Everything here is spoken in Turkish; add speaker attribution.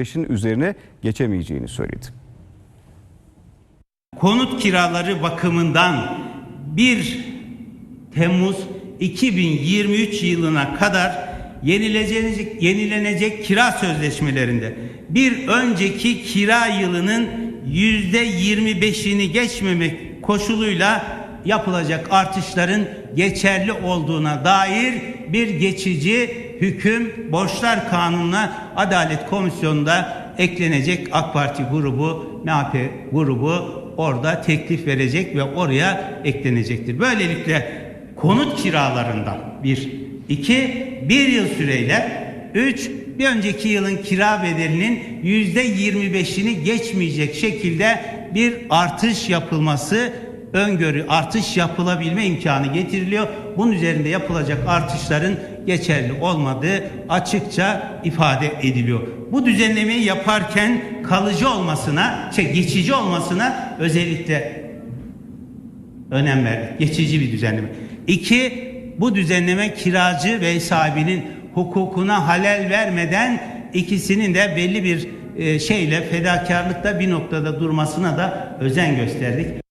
Speaker 1: %25'in üzerine geçemeyeceğini söyledi.
Speaker 2: konut kiraları bakımından 1 Temmuz 2023 yılına kadar yenilenecek, yenilenecek kira sözleşmelerinde bir önceki kira yılının yüzde 25'ini geçmemek koşuluyla yapılacak artışların geçerli olduğuna dair bir geçici hüküm borçlar kanununa Adalet Komisyonu'nda eklenecek. AK Parti grubu, MHP grubu orada teklif verecek ve oraya eklenecektir. Böylelikle konut kiralarından bir, iki, bir yıl süreyle. Üç, bir önceki yılın kira bedelinin yüzde yirmi beşini geçmeyecek şekilde bir artış yapılması öngörü artış yapılabilme imkanı getiriliyor. Bunun üzerinde yapılacak artışların geçerli olmadığı açıkça ifade ediliyor. Bu düzenlemeyi yaparken kalıcı olmasına, şey, geçici olmasına özellikle önem verdik. Geçici bir düzenleme. İki, bu düzenleme kiracı ve sahibinin hukukuna halel vermeden ikisinin de belli bir e, şeyle fedakarlıkta bir noktada durmasına da özen gösterdik.